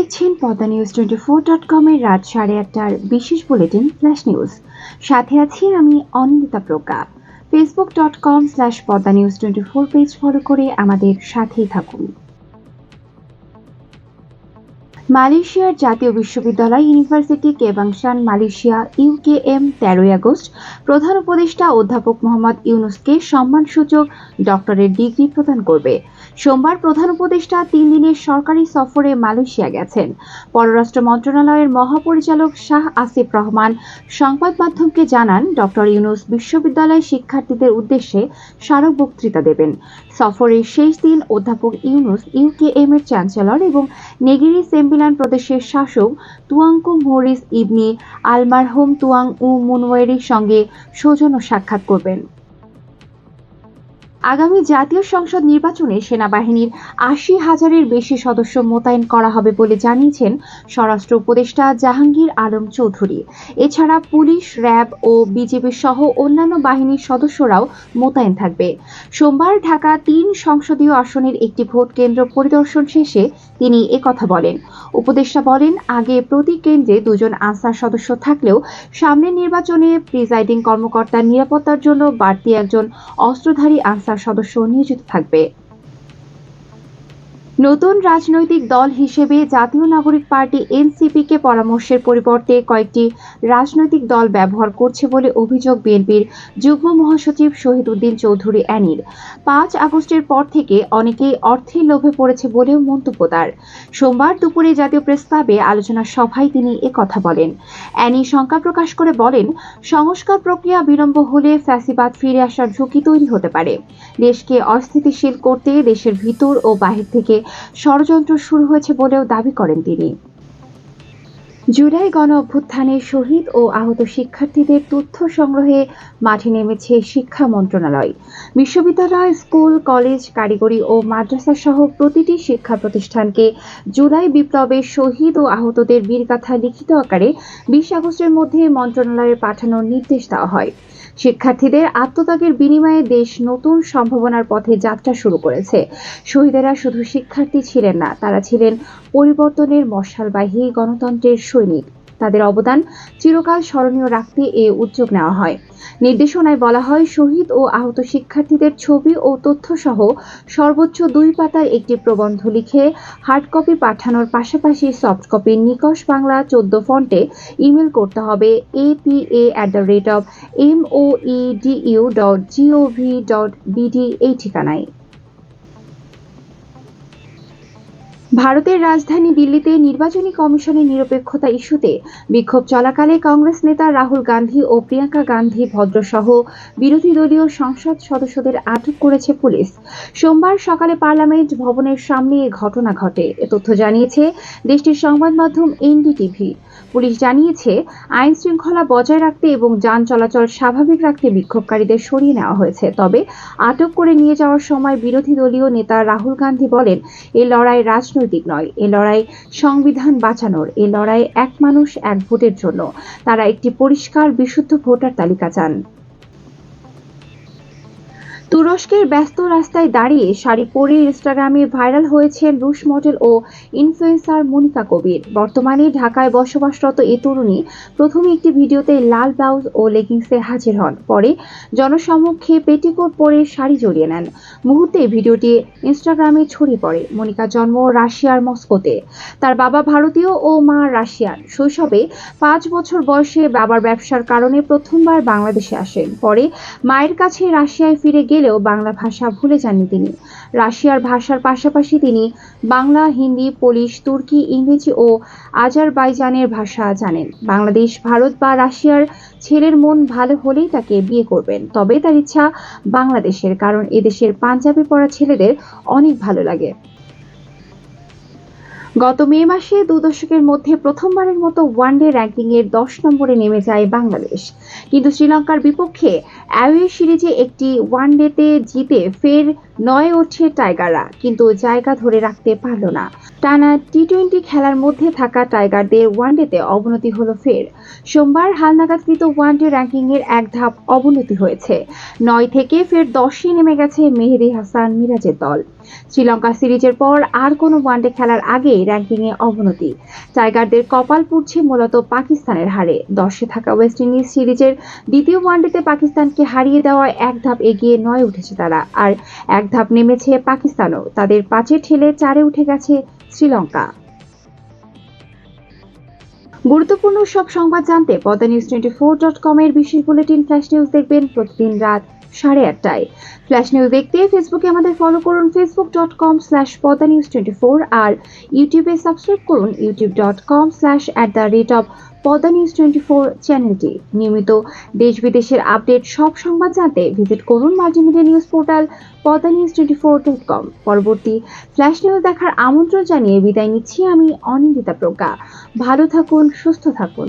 দেখছেন Padma news twenty four dot কমের রাত সাড়ে আটটার বিশেষ বুলেটিন ফ্ল্যাশ নিউজ সাথে আছি আমি Anindita Pragya. Facebook dot com slash Padma news twenty four page follow করে আমাদের সাথেই থাকুন। মালয়েশিয়ার জাতীয় বিশ্ববিদ্যালয় ইউনিভার্সিটি কেবাংশান মালয়েশিয়া ইউকেএম তেরোই আগস্ট প্রধান উপদেষ্টা অধ্যাপক মোহাম্মদ ইউনুসকে সম্মানসূচক ডক্টরের ডিগ্রি প্রদান করবে। সোমবার প্রধান উপদেষ্টা তিন দিনের সরকারি সফরে মালয়েশিয়া গেছেন। পররাষ্ট্র মন্ত্রণালয়ের মহাপরিচালক শাহ আসিফ রহমান সংবাদ মাধ্যমকে জানান, ডক্টর ইউনুস বিশ্ববিদ্যালয় শিক্ষার্থীদের উদ্দেশ্যে স্মারক বক্তৃতা দেবেন। সফরের শেষ দিন অধ্যাপক ইউনুস ইউকেএম এর চ্যান্সেলর এবং নেগিরি সেম্বিলান প্রদেশের শাসক তুয়াংকু মোরিস ইবনি আলমারহুম তুয়াং উ মুনওয়েরির সঙ্গে সৌজন্য সাক্ষাৎ করবেন। আগামী জাতীয় সংসদ নির্বাচনে সেনাবাহিনীর আশি হাজারের বেশি সদস্য মোতায়েন করা হবে বলে জানিয়েছেন স্বরাষ্ট্র উপদেষ্টা জাহাঙ্গীর আলম চৌধুরী। এছাড়া পুলিশ, র্যাব ও বিজেপি সহ অন্যান্য বাহিনীর সদস্যরাও মোতায়েন থাকবে। সোমবার ঢাকা তিন সংসদীয় আসনের একটি ভোট কেন্দ্র পরিদর্শন শেষে তিনি একথা বলেন উপদেষ্টা বলেন, আগে প্রতি কেন্দ্রে দুজন আনসার সদস্য থাকলেও সামনের নির্বাচনে প্রিজাইডিং কর্মকর্তার নিরাপত্তার জন্য বাড়তি একজন অস্ত্রধারী আনসার সদস্য নিয়োজিত থাকবে। নতুন রাজনৈতিক দল হিসেবে জাতীয় নাগরিক পার্টি এনসিপিকে পরামর্শের পরিবর্তে কয়েকটি রাজনৈতিক দল ব্যবহার করছে বলে অভিযোগ বিএনপির যুগ্ম মহাসচিব শহীদ উদ্দিন চৌধুরী অ্যানির পাঁচ আগস্টের পর থেকে অনেকেই অর্থের লোভে পড়েছে বলেও মন্তব্য তার। সোমবার দুপুরে জাতীয় প্রেস ক্লাবে আলোচনা সভায় তিনি একথা বলেন। অ্যানি শঙ্কা প্রকাশ করে বলেন, সংস্কার প্রক্রিয়া বিলম্ব হলে ফ্যাসিবাদ ফিরে আসার ঝুঁকি তৈরি হতে পারে। দেশকে অস্থিতিশীল করতে দেশের ভিতর ও বাহির থেকে ষড়যন্ত্র শুরু হয়েছে বলেও দাবি করেন তিনি। জুলাই গণ অভ্যুত্থানে শহীদ ও আহত শিক্ষার্থীদের তথ্য সংগ্রহে মাঠে নেমেছে শিক্ষা মন্ত্রণালয়। বিশ্ববিদ্যালয়, স্কুল, কলেজ, কারিগরি ও মাদ্রাসা সহ প্রতিটি শিক্ষা প্রতিষ্ঠানকে জুলাই বিপ্লবে শহীদ ও আহতদের বীরগাথা লিখিত আকারে বিশ আগস্টের মধ্যে মন্ত্রণালয়ে পাঠানোর নির্দেশ দেওয়া হয়। শিক্ষার্থীদের আত্মত্যাগের বিনিময়ে দেশ নতুন সম্ভাবনার পথে যাত্রা শুরু করেছে। শহীদেরা শুধু শিক্ষার্থী ছিলেন না, তারা ছিলেন পরিবর্তনের মশালবাহী গণতন্ত্রের সৈনিক। তাদের অবদান চিরকাল স্মরণীয় রাখতে এ উদ্যোগ নেওয়া হয়। নির্দেশনায় বলা হয়, শহীদ ও আহত শিক্ষার্থীদের ছবি ও তথ্য সহ সর্বোচ্চ দুই পাতার একটি প্রবন্ধ লিখে হার্ড কপি পাঠানোর পাশাপাশি সফট কপি নিকশ বাংলা চোদ্দ ফন্টে ইমেল করতে হবে A APA at the rate of M O dot GOV dot BD এই ঠিকানায়। ভারতের রাজধানী দিল্লিতে নির্বাচনী কমিশনের নিরপেক্ষতা ইস্যুতে বিক্ষোভ চলাকালে কংগ্রেস নেতা রাহুল গান্ধী ও প্রিয়াঙ্কা গান্ধী ভদ্রসহ বিরোধী দলীয় সংসদ সদস্যদের আটক করেছে পুলিশ। সোমবার সকালে পার্লামেন্ট ভবনের সামনে এ ঘটনা ঘটে। এ তথ্য জানিয়েছে দেশটির সংবাদ মাধ্যম এনডিটিভি। পুলিশ জানিয়েছে, আইন শৃঙ্খলা বজায় রাখতে এবং যান চলাচল স্বাভাবিক রাখতে বিক্ষোভকারীদের সরিয়ে নেওয়া হয়েছে। তবে আটক করে নিয়ে যাওয়ার সময় বিরোধী দলীয় নেতা রাহুল গান্ধী বলেন এই লড়াই রাজনৈতিক নয়। এ লড়াই সংবিধান বাঁচানোর, এ লড়াই এক মানুষ এক ভোটের জন্য। তারা একটি পরিষ্কার, বিশুদ্ধ ভোটার তালিকা চান। তুরস্কের ব্যস্ত রাস্তায় দাঁড়িয়ে শাড়ি পরে ইনস্টাগ্রামে ভাইরাল হয়েছেন রুশ মডেল ও ইনফ্লুয়েন্সার মনিকা কবির। বর্তমানে ঢাকায় বসবাসরত এ তরুণী প্রথমে একটি ভিডিওতে লাল ব্লাউজ ও লেগিংসে হাজির হন। পরে জনসম্মুখে পেটিকোট পরে শাড়ি জড়িয়ে নেন। মুহূর্তে ভিডিওটি ইনস্টাগ্রামে ছড়িয়ে পড়ে। মনিকার জন্ম রাশিয়ার মস্কোতে। তার বাবা ভারতীয় ও মা রাশিয়ান। শৈশবে পাঁচ বছর বয়সে বাবার ব্যবসার কারণে প্রথমবার বাংলাদেশে আসেন। পরে মায়ের কাছে রাশিয়ায় ফিরে গেলেও বাংলা ভাষা ভুলে যাননি তিনি। রাশিয়ার ভাষার পাশাপাশি তিনি বাংলা, হিন্দি, পোলিশ, তুর্কি, ইংরেজি ও আজারবাইজানের ভাষা জানেন। বাংলাদেশ, ভারত বা রাশিয়ার ছেলের মন ভালো হলেই তাকে বিয়ে করবেন। তবে তার ইচ্ছা বাংলাদেশের, কারণ এদেশের পাঞ্জাবি পড়া ছেলেদের অনেক ভালো লাগে। গত মে মাসে দু দশকের মধ্যে প্রথমবারের মতো ওয়ানডে র্যাঙ্কিংয়ের দশ নম্বরে নেমে যায় বাংলাদেশ। কিন্তু শ্রীলঙ্কার বিপক্ষে অ্যাওয়ে সিরিজে একটি ওয়ানডেতে জিতে ফের নয় ওঠে টাইগাররা, কিন্তু জায়গা ধরে রাখতে পারল না। টানা টি টোয়েন্টি খেলার মধ্যে থাকা টাইগারদের ওয়ানডেতে অবনতি হলো ফের। সোমবার হালনাগাদকৃত ওয়ানডে র্যাঙ্কিংয়ের এক ধাপ অবনতি হয়েছে। নয় থেকে ফের দশে নেমে গেছে মেহেদি হাসান মিরাজের দল। শ্রীলঙ্কা সিরিজের পর আর কোনো ওয়ানডে খেলার আগে র্যাঙ্কিংয়ে অবনতি। টাইগারদের কপাল পুড়ছে মূলত পাকিস্তানের হারে। দশে থাকা ওয়েস্ট ইন্ডিজ সিরিজের দ্বিতীয় ওয়ানডেতে পাকিস্তানকে হারিয়ে দেওয়ায় এক ধাপ এগিয়ে নয় উঠেছে তারা। আর এক ধাপ নেমেছে পাকিস্তানও। তাদের পাঁচে ঠেলে চারে উঠে গেছে শ্রীলঙ্কা। গুরুত্বপূর্ণ সব সংবাদ জানতে Padma news twenty four dot com এর বিশেষ বুলেটিন ফ্ল্যাশ নিউজ দেখবেন প্রতিদিন রাত সাড়ে আটটায়। ফ্ল্যাশ নিউজ দেখতে ফেসবুকে আমাদের ফলো করুন Facebook dot com slash Padma news twenty four আর ইউটিউবে সাবস্ক্রাইব করুন YouTube dot com slash at the rate of Padma news twenty four চ্যানেলটি নিয়মিত দেশ বিদেশের আপডেট সব সংবাদ জানতে ভিজিট করুন multimedia news portal Padma news twenty four dot com পরবর্তী ফ্ল্যাশ নিউজ দেখার আমন্ত্রণ জানিয়ে বিদায় নিচ্ছি আমি অনিন্দিতা প্রজ্ঞা। ভালো থাকুন, সুস্থ থাকুন।